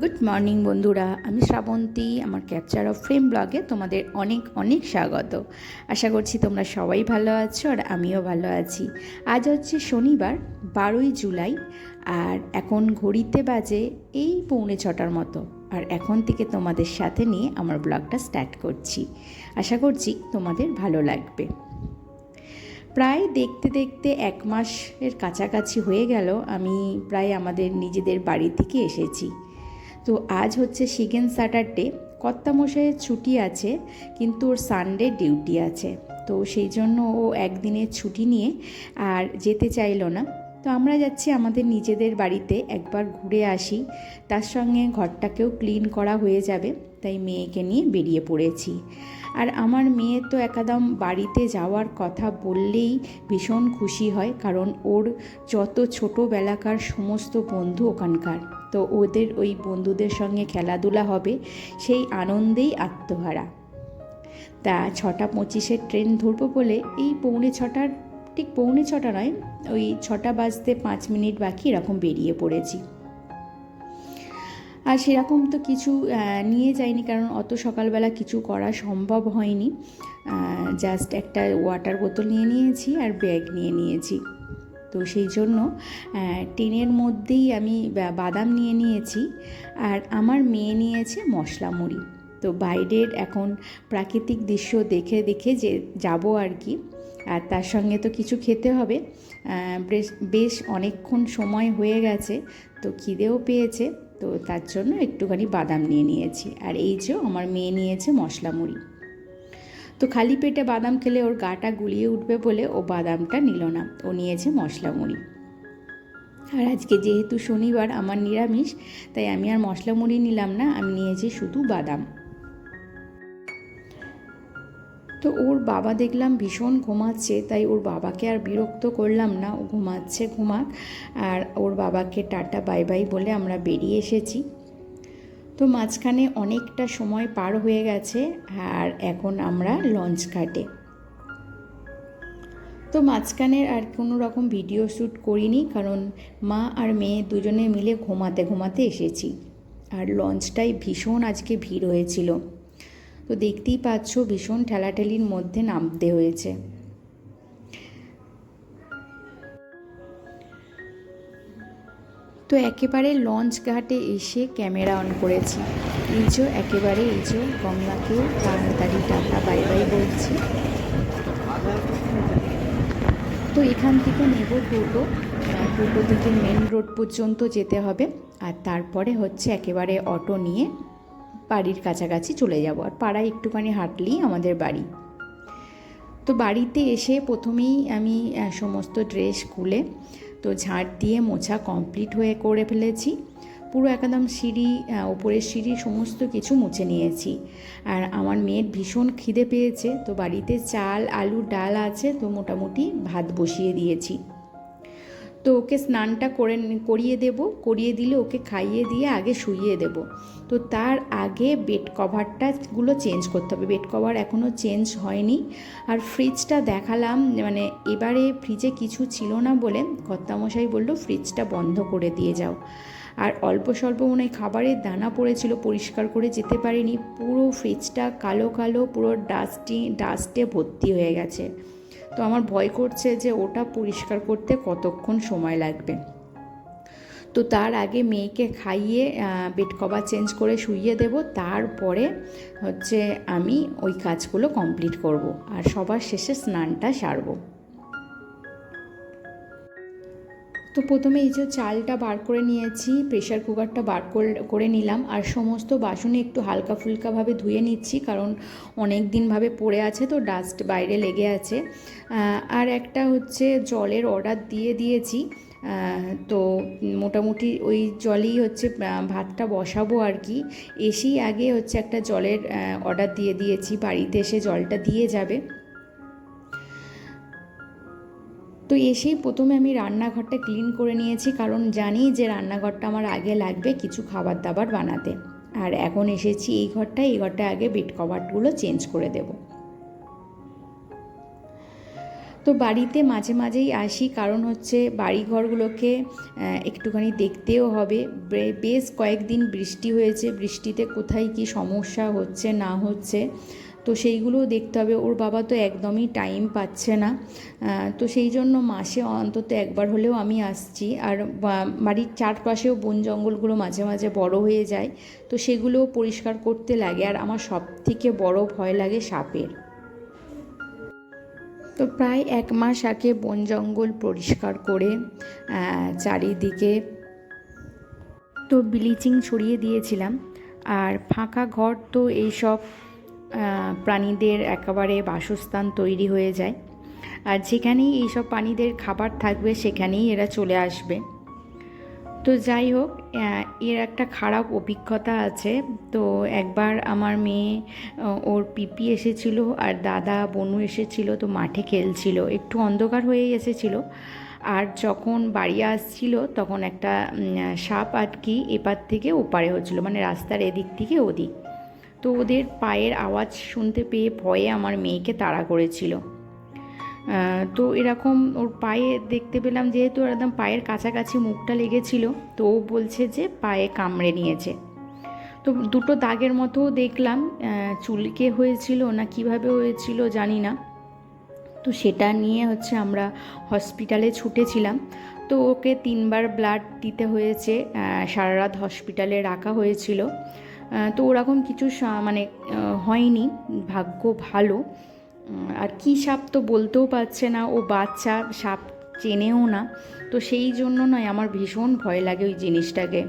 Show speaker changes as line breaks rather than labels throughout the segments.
Good morning বন্ধুরা। আমি শ্রাবন্তী, আমার ক্যাপচার অফ ফ্রেম ব্লগে তোমাদের অনেক অনেক স্বাগত। আশা করছি তোমরা সবাই ভালো আছো আর আমিও ভালো আছি। আজ হচ্ছে শনিবার, বারোই জুলাই, আর এখন ঘড়িতে বাজে এই পৌনে ছটার মতো। আর এখন থেকে তোমাদের সাথে নিয়ে আমার ব্লগটা স্টার্ট করছি। আশা করছি তোমাদের ভালো লাগবে। প্রায় দেখতে দেখতে এক মাসের কাছাকাছি হয়ে গেল। আমি প্রায় আমাদের নিজেদের বাড়ি থেকে এসেছি। তো আজ হচ্ছে সিগেন স্যাটারডে, কর্তামশাইয়ের ছুটি আছে, কিন্তু ওর সানডে ডিউটি আছে। তো সেই জন্য ও একদিনের ছুটি নিয়ে আর যেতে চাইল না। তো আমরা যাচ্ছি আমাদের নিজেদের বাড়িতে, একবার ঘুরে আসি। তার সঙ্গে ঘরটাকেও ক্লিন করা হয়ে যাবে, তাই মেয়েকে নিয়ে বেরিয়ে পড়েছি। আর আমার মেয়ে তো একদম বাড়িতে যাওয়ার কথা বললেই ভীষণ খুশি হয়, কারণ ওর যত ছোটোবেলাকার সমস্ত বন্ধু ওখানকার, তো ওদের ওই বন্ধুদের সঙ্গে খেলাধুলা হবে, সেই আনন্দেই আত্মহারা। তা ছটা পঁচিশের ট্রেন ধরবো বলে এই পৌনে ছটার, ঠিক পৌনে ছটা নয়, ওই ছটা বাজতে পাঁচ মিনিট বাকি এরকম বেরিয়ে পড়েছি। আর সেরকম তো কিছু নিয়ে যাইনি কারণ অত সকালবেলা কিছু করা সম্ভব হয়নি। জাস্ট একটা ওয়াটার বোতল নিয়ে নিয়েছি আর ব্যাগ নিয়ে নিয়েছি। তো সেই জন্য টেনের মধ্যেই আমি বাদাম নিয়ে নিয়েছি আর আমার মেয়ে নিয়েছে মশলা মুড়ি। তো বাইরের এখন প্রাকৃতিক দৃশ্য দেখে দেখে যে, যাব আর কি। আর তার সঙ্গে তো কিছু খেতে হবে। বেশ অনেকক্ষণ সময় হয়ে গেছে, তো খিদেও পেয়েছে। তো তার জন্য একটুখানি বাদাম নিয়ে নিয়েছি। আর এই যে আমার মেয়ে নিয়েছে মশলা মুড়ি। তো খালি পেটে বাদাম খেলে ওর গাটা গুলিয়ে উঠবে বলে ও বাদামটা নিল না। ও নিয়েছে মশলা মুড়ি। আর আজকে যেহেতু শনিবার, আমার নিরামিষ, তাই আমি আর মশলা মুড়ি নিলাম না, আমি নিয়েছি শুধু বাদাম। তো ওর বাবা দেখলাম ভীষণ ঘুমাচ্ছে, তাই ওর বাবাকে আর বিরক্ত করলাম না। ও ঘুমাচ্ছে, ঘুমাক, আর ওর বাবাকে টাটা, বাই বাই বলে আমরা বেরিয়ে এসেছি। তো মাঝখানে অনেকটা সময় পার হয়ে গেছে, আর এখন আমরা লঞ্চ ঘাটে। তো মাঝখানে আর কোনো রকম ভিডিও শ্যুট করিনি, কারণ মা আর মেয়ে দুজনে মিলে ঘুমাতে ঘুমাতে এসেছি। আর লঞ্চটাই ভীষণ আজকে ভিড় হয়েছিল। তো দেখতেই পাচ্ছ ভীষণ ঠেলাঠেলির মধ্যে নামতে হয়েছে। তো একেবারে লঞ্চ ঘাটে এসে ক্যামেরা অন করেছি। এই যে একেবারে এই যে কমলাকেও তাড়াতাড়ি টাটা, বাই বাই বলছি। তো এখান থেকে নেব টোটো টোটো থেকে মেন রোড পর্যন্ত যেতে হবে, আর তারপরে হচ্ছে একেবারে অটো নিয়ে বাড়ির কাছাকাছি চলে যাব আর পাড়ায় একটুখানি হাঁটলেই আমাদের বাড়ি। তো বাড়িতে এসে প্রথমেই আমি সমস্ত ড্রেস খুলে, তো ঝাঁট দিয়ে মোছা কমপ্লিট হয়ে করে ফেলেছি। পুরো একদম সিঁড়ি ওপরের সিঁড়ি সমস্ত কিছু মুছে নিয়েছি। আর আমার মেয়ের ভীষণ খিদে পেয়েছে, তো বাড়িতে চাল আলু ডাল আছে, তো মোটামুটি ভাত বসিয়ে দিয়েছি। তো ওকে স্নানটা করে করিয়ে দেব, করিয়ে দিলে ওকে খাইয়ে দিয়ে আগে শুইয়ে দেব। তো তার আগে বেড কভারটাগুলো চেঞ্জ করতে হবে। বেড কভার এখনও চেঞ্জ হয়নি। আর ফ্রিজটা দেখালাম মানে এবারে ফ্রিজে কিছু ছিল না বলে কর্তামশাই বলল ফ্রিজটা বন্ধ করে দিয়ে যাও। আর অল্প স্বল্প মনে হয় খাবারের দানা পড়েছিল, পরিষ্কার করে যেতে পারিনি। পুরো ফ্রিজটা কালো কালো, পুরো ডাস্টি ডাস্টে ভর্তি হয়ে গেছে। তো আমার ভয় করছে যে ওটা পরিষ্কার করতে কতক্ষণ সময় লাগবে। তো তার আগে মেয়েকে খাইয়ে বেড কভার চেঞ্জ করে শুইয়ে দেব। তারপরে হচ্ছে আমি ওই কাজগুলো কমপ্লিট করব। আর সবার শেষে স্নানটা সারবো। তো প্রথমে এই যে চালটা বার করে নিয়েছি প্রেশার কুকারটা বার করে নিলাম। আর সমস্ত বাসনে একটু হালকা ফুলকাভাবে ধুয়ে নিচ্ছি, কারণ অনেক দিনভাবে পড়ে আছে তো ডাস্ট বাইরে লেগে আছে। আর একটা হচ্ছে জলের অর্ডার দিয়ে দিয়েছি। তো মোটামুটি ওই জলেই হচ্ছে ভাতটা বসাবো আর কি। এসেই আগে হচ্ছে একটা জলের অর্ডার দিয়ে দিয়েছি, বাড়িতে এসে জলটা দিয়ে যাবে। তো এসেই প্রথমে আমি রান্নাঘরটা ক্লিন করে নিয়েছি, কারণ জানি যে রান্নাঘরটা আমার আগে লাগবে কিছু খাবার দাবার বানাতে। আর এখন এসেছি এই ঘরটা এই ঘরটা আগে বেড কভারগুলো চেঞ্জ করে দেব। তো বাড়িতে মাঝে মাঝেই আসি, কারণ হচ্ছে বাড়ি ঘরগুলোকে একটুখানি দেখতেও হবে। বেশ কয়েকদিন বৃষ্টি হয়েছে, বৃষ্টিতে কোথায় কি সমস্যা হচ্ছে, না হচ্ছে। তো সেইগুলোও দেখতে হবে। ওর বাবা তো একদমই টাইম পাচ্ছে না। তো সেই জন্য মাসে অন্তত একবার হলেও আমি আসছি। আর বাড়ির চারপাশেও বন জঙ্গলগুলো মাঝে মাঝে বড় হয়ে যায়। তো সেগুলোও পরিষ্কার করতে লাগে। আর আমার সব থেকে বড় ভয় লাগে সাপের। তো প্রায় এক মাস আগে বন জঙ্গল পরিষ্কার করে চারিদিকে তো ব্লিচিং ছড়িয়ে দিয়েছিলাম। আর ফাঁকা ঘর তো এইসব প্রাণীদের একেবারে বাসস্থান তৈরি হয়ে যায়। আর যেখানেই এইসব প্রাণীদের খাবার থাকবে, সেখানেই এরা চলে আসবে। তো যাই হোক এর একটা খারাপ অভিজ্ঞতা আছে। তো একবার আমার মেয়ে ওর পিপি এসেছিল আর দাদা, বনু এসেছিল, তো মাঠে খেলছিল। একটু অন্ধকার হয়ে এসেছিল। আর যখন বাড়ি আসছিল, তখন একটা সাপ আটকি এপার থেকে ওপারে হচ্ছিল মানে রাস্তার এদিক থেকে ওদিক। তো ওদের পায়ের আওয়াজ শুনতে পেয়ে ভয়ে আমার মেয়েকে তাড়া করেছিল। তো এরকম ওর পায়ে দেখতে পেলাম যেহেতু একদম পায়ের কাছাকাছি মুখটা লেগেছিল, তো ও বলছে যে পায়ে কামড়ে নিয়েছে। তো দুটো দাগের মতোও দেখলাম চুলকে হয়েছিল না কীভাবে হয়েছিল জানি না। তো সেটা নিয়ে হচ্ছে আমরা হসপিটালে ছুটেছিলাম। তো ওকে তিনবার ব্লাড দিতে হয়েছে সারা রাত হসপিটালে রাখা হয়েছিল। তো ওরকম কিছু মানে হয়নি। ভাগ্য ভালো। আর কী সাপ তো বলতেও পারছে না। ও বাচ্চা, সাপ চেনেও না। তো সেই জন্য নয়, আমার ভীষণ ভয় লাগে ওই জিনিসটাকে।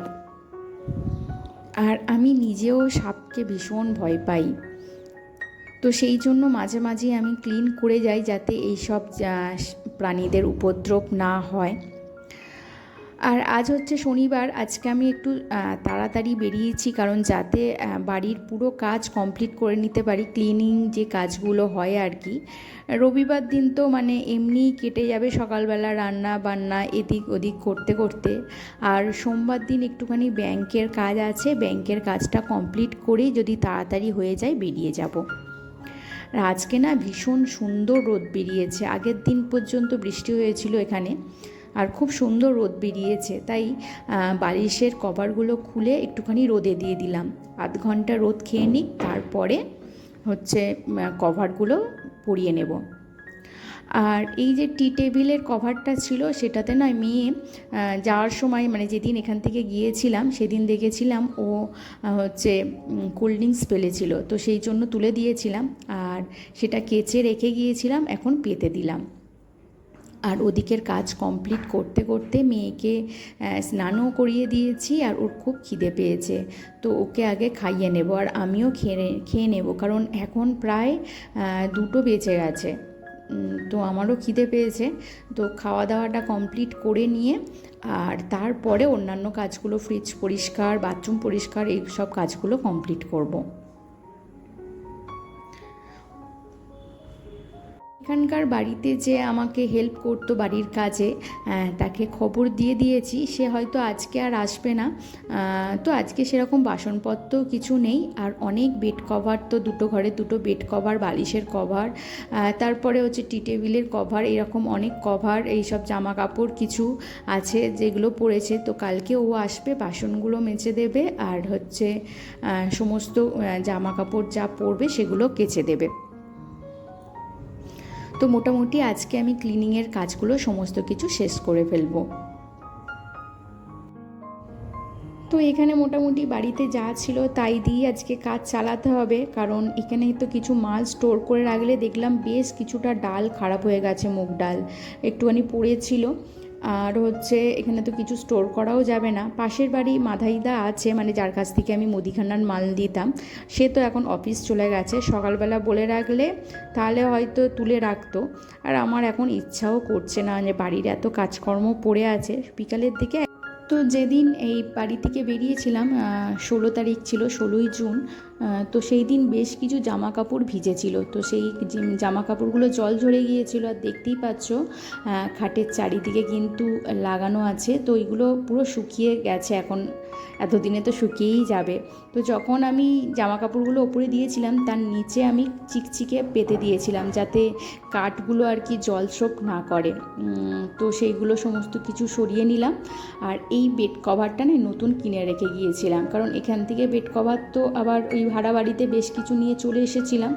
আর আমি নিজেও সাপকে ভীষণ ভয় পাই। তো সেই জন্য মাঝে মাঝে আমি ক্লিন করে যাই যাতে এইসব প্রাণীদের উপদ্রব না হয়। আর আজ হচ্ছে শনিবার, আজকে আমি একটু তাড়াতাড়ি বেরিয়েছি কারণ যাতে বাড়ির পুরো কাজ কমপ্লিট করে নিতে পারি ক্লিনিং যে কাজগুলো হয় আর কি। রবিবার দিন তো মানে এমনিই কেটে যাবে সকালবেলা রান্না বান্না এদিক ওদিক করতে করতে। আর সোমবার দিন একটুখানি ব্যাংকের কাজ আছে, ব্যাংকের কাজটা কমপ্লিট করেই যদি তাড়াতাড়ি হয়ে যায় বেরিয়ে যাব। আর আজকে না ভীষণ সুন্দর রোদ বেরিয়েছে, আগের দিন পর্যন্ত বৃষ্টি হয়েছিল এখানে। আর খুব সুন্দর রোদ বেরিয়েছে। তাই বালিশের কভারগুলো খুলে একটুখানি রোদে দিয়ে দিলাম। আধ ঘণ্টা রোদ খেয়ে নিক, তারপরে হচ্ছে কভারগুলো পরিয়ে নেব। আর এই যে টি টেবিলের কভারটা ছিল, সেটাতে নয় মেয়ে যাওয়ার সময় মানে যেদিন এখান থেকে গিয়েছিলাম, সেদিন দেখেছিলাম ও হচ্ছে কোল্ড ড্রিঙ্কস ফেলেছিল। তো সেই জন্য তুলে দিয়েছিলাম। আর সেটা কেচে রেখে গিয়েছিলাম, এখন পেতে দিলাম। আর ওদিকের কাজ কমপ্লিট করতে করতে মেয়েকে স্নানও করিয়ে দিয়েছি আর ওর খুব খিদে পেয়েছে। তো ওকে আগে খাইয়ে নেব আর আমিও খেয়ে খেয়ে নেব কারণ এখন প্রায় দুটো বেঁচে গেছে। তো আমারও খিদে পেয়েছে। তো খাওয়া দাওয়াটা কমপ্লিট করে নিয়ে আর তারপরে অন্যান্য কাজগুলো ফ্রিজ পরিষ্কার বাথরুম পরিষ্কার এই সব কাজগুলো কমপ্লিট করব। এখানকার বাড়িতে যে আমাকে হেল্প করতো বাড়ির কাজে তাকে খবর দিয়ে দিয়েছি, সে হয়তো আজকে আর আসবে না। তো আজকে সেরকম বাসনপত্র কিছু নেই, আর অনেক বেড কভার তো দুটো ঘরে দুটো বেড কভার বালিশের কভার তারপরে হচ্ছে টি টেবিলের কভার এরকম অনেক কভার এইসব জামা কাপড় কিছু আছে যেগুলো পড়েছে। তো কালকে ও আসবে, বাসনগুলো মেজে দেবে, আর হচ্ছে সমস্ত জামা কাপড় যা পরবে সেগুলো কেচে দেবে। তো মোটামুটি আজকে আমি ক্লিনিংয়ের কাজগুলো সমস্ত কিছু শেষ করে ফেলব। তো এখানে মোটামুটি বাড়িতে যা ছিল তাই দিয়ে আজকে কাজ চালাতে হবে, কারণ এখানে তো কিছু মাল স্টোর করে রাখলে দেখলাম বেশ কিছুটা ডাল খারাপ হয়ে গেছে, মুগ ডাল। একটুখানি পড়েছিল। আর হচ্ছে এখানে তো কিছু স্টোর করাও যাবে না। পাশের বাড়ি মাধাইদা আছে মানে যার কাছ থেকে আমি মুদিখানার মাল দিতাম। সে তো এখন অফিস চলে গেছে। সকালবেলা বলে রাখলে তাহলে হয়তো তুলে রাখতো। আর আমার এখন ইচ্ছাও করছে না যে বাড়ির এত কাজকর্ম পড়ে আছে। বিকালের দিকে তো যেদিন এই বাড়ি থেকে বেরিয়েছিলাম ষোলো তারিখ ছিল, ষোলোই জুন তো সেই দিন বেশ কিছু জামা কাপড় ভিজেছিল। তো সেই জামা কাপড়গুলো জল ঝরে গিয়েছিল, আর দেখতেই পাচ্ছ খাটের চারিদিকে কিন্তু লাগানো আছে। তো ওইগুলো পুরো শুকিয়ে গেছে এখন। এতদিনে তো শুকিয়েই যাবে। তো যখন আমি জামা কাপড়গুলো ওপরে দিয়েছিলাম, তার নিচে আমি চিকচিকে পেতে দিয়েছিলাম যাতে কাঠগুলো আর কি জল জলস্রোপ না করে। তো সেইগুলো সমস্ত কিছু সরিয়ে নিলাম। আর এই বেড কভারটা না নতুন কিনে রেখে গিয়েছিলাম। কারণ এখান থেকে বেড কভার তো আবার ওই ভাড়া বাড়িতে বেশ কিছু নিয়ে চলে এসেছিলাম।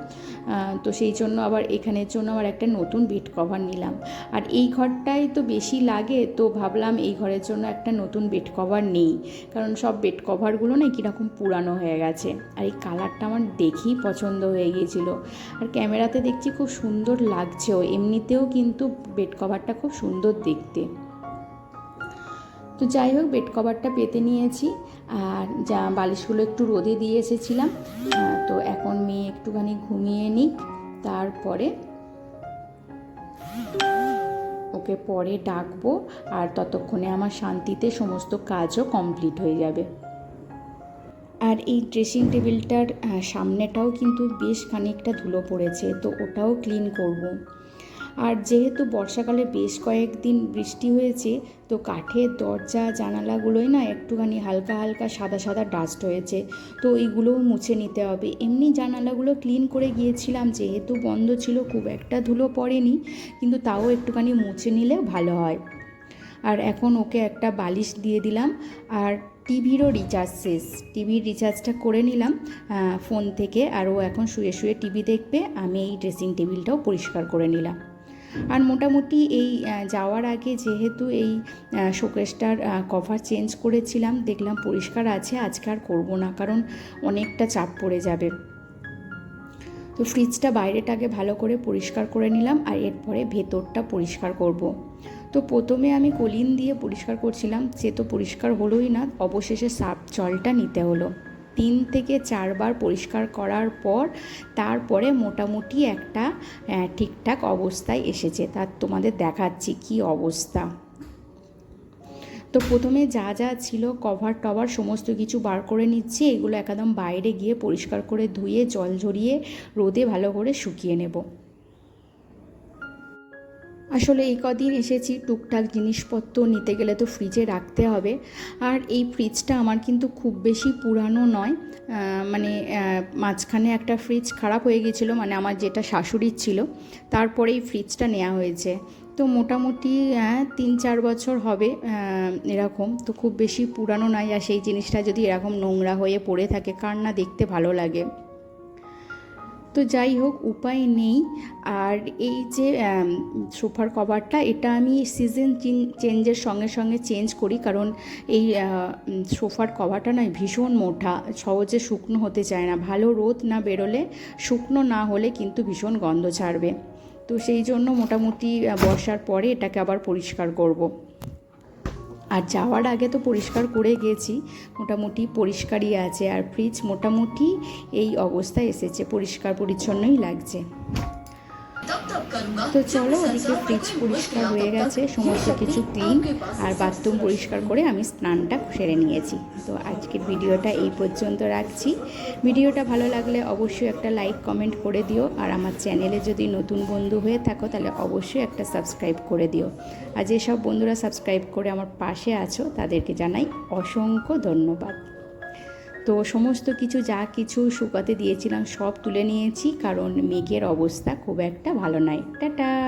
তো সেই জন্য আবার এখানের জন্য আবার একটা নতুন বেড কভার নিলাম। আর এই ঘরটাই তো বেশি লাগে, তো ভাবলাম এই ঘরের জন্য একটা নতুন বেড কভার নেই। কারণ সব বেড কভারগুলো না কীরকম পুরানো হয়ে গেছে। আর এই কালারটা আমার দেখেই পছন্দ হয়ে গিয়েছিল। আর ক্যামেরাতে দেখছি খুব সুন্দর লাগছেও, এমনিতেও কিন্তু বেড কভারটা খুব সুন্দর দেখতে। তো যাই হোক বেড কভারটা পেতে নিয়েছি। আর যা বালিশগুলো একটু রোদে দিয়ে এসেছিলাম তো এখন মেয়ে একটুখানি ঘুমিয়ে নিক, তারপরে ওকে পরে ডাকবো আর ততক্ষণে আমার শান্তিতে সমস্ত কাজও কমপ্লিট হয়ে যাবে আর এই ড্রেসিং টেবিলটার সামনেটাও কিন্তু বেশ খানিকটা ধুলো পড়েছে, তো ওটাও ক্লিন করব। আর যেহেতু বর্ষাকালে বেশ কয়েকদিন বৃষ্টি হয়েছে, তো কাঠের দরজা জানালাগুলোই না একটুখানি হালকা হালকা সাদা সাদা ডাস্ট হয়েছে। তো এইগুলোও মুছে নিতে হবে। এমনি জানালাগুলো ক্লিন করে গিয়েছিলাম, যেহেতু বন্ধ ছিল, খুব একটা ধুলো পড়েনি, কিন্তু তাও একটুখানি মুছে নিলে ভালো হয়। আর এখন ওকে একটা বালিশ দিয়ে দিলাম, আর টিভিরও রিচার্জ শেষ। টিভির রিচার্জটা করে নিলাম ফোন থেকে, আর ও এখন শুয়ে শুয়ে টিভি দেখবে, আমি এই ড্রেসিং টেবিলটাও পরিষ্কার করে নিলাম। আর মোটামুটি এই যাওয়ার আগে যেহেতু এই শোকেসটার কভার চেঞ্জ করেছিলাম, দেখলাম পরিষ্কার আছে, আজকে আর করব না, কারণ অনেকটা চাপ পড়ে যাবে তো ফ্রিজটা বাইরেটাকে ভালো করে পরিষ্কার করে নিলাম, আর এরপরে ভেতরটা পরিষ্কার করব। তো প্রথমে আমি কলিন দিয়ে পরিষ্কার করছিলাম, সে তো পরিষ্কার হলোই না, অবশেষে সার্ফ জলটা নিতে হলো তিন থেকে চারবার পরিষ্কার করার পর তারপরে মোটামুটি একটা ঠিকঠাক অবস্থায় এসেছে। তার তোমাদের দেখাচ্ছি কি অবস্থা। তো প্রথমে যা যা ছিল কভার টভার সমস্ত কিছু বার করে নিচ্ছি, এগুলো একদম বাইরে গিয়ে পরিষ্কার করে ধুয়ে, জল ঝরিয়ে, রোদে ভালো করে শুকিয়ে নেব। আসলে এই কদিন এসেছি টুকটাক জিনিসপত্র নিতে গেলে তো ফ্রিজে রাখতে হবে। আর এই ফ্রিজটা আমার কিন্তু খুব বেশি পুরানো নয়। মানে মাঝখানে একটা ফ্রিজ খারাপ হয়ে গিয়েছিল মানে আমার যেটা শাশুড়ির ছিল, তারপরে এই ফ্রিজটা নেওয়া হয়েছে। তো মোটামুটি তিন চার বছর হবে এরকম। তো খুব বেশি পুরানো নয় আর সেই জিনিসটা যদি এরকম নোংরা হয়ে পড়ে থাকে, কার না দেখতে ভালো লাগে। তো যাই হোক, উপায় নেই। আর এই যে সোফার কভারটা, এটা আমি সিজন চেঞ্জের সঙ্গে সঙ্গে চেঞ্জ করি। কারণ এই সোফার কভারটা নয়, ভীষণ মোটা। সহজে শুকনো হতে চায় না। ভালো রোদ না বেরোলে শুকনো না হলে কিন্তু ভীষণ গন্ধ ছাড়বে। তো সেই জন্য মোটামুটি বর্ষার পরে এটাকে আবার পরিষ্কার করব। আর যাওয়ার আগে তো পরিষ্কার করে গেছি, মোটামুটি পরিষ্কারই আছে। আর ফ্রিজ মোটামুটি এই অবস্থায় এসেছে, পরিষ্কার পরিচ্ছন্নই লাগছে। তো চলো ওদিকে ফ্রিজ পরিষ্কার হয়ে গেছে, সমস্ত কিছু ক্লিন আর বাথরুম পরিষ্কার করে আমি স্নানটা সেরে নিয়েছি। তো আজকের ভিডিওটা এই পর্যন্ত রাখছি। ভিডিওটা ভালো লাগলে অবশ্যই একটা লাইক কমেন্ট করে দিও, আর আমার চ্যানেলে যদি নতুন বন্ধু হয়ে থাকো, তাহলে অবশ্যই একটা সাবস্ক্রাইব করে দিও। আর যেসব বন্ধুরা সাবস্ক্রাইব করে আমার পাশে আছো, তাদেরকে জানাই অসংখ্য ধন্যবাদ। তো সমস্ত কিছু, যা কিছু শুকাতে দিয়েছিলাম সব তুলে নিয়েছি, কারণ মেঘের অবস্থা খুব একটা ভালো নয়। টাটা!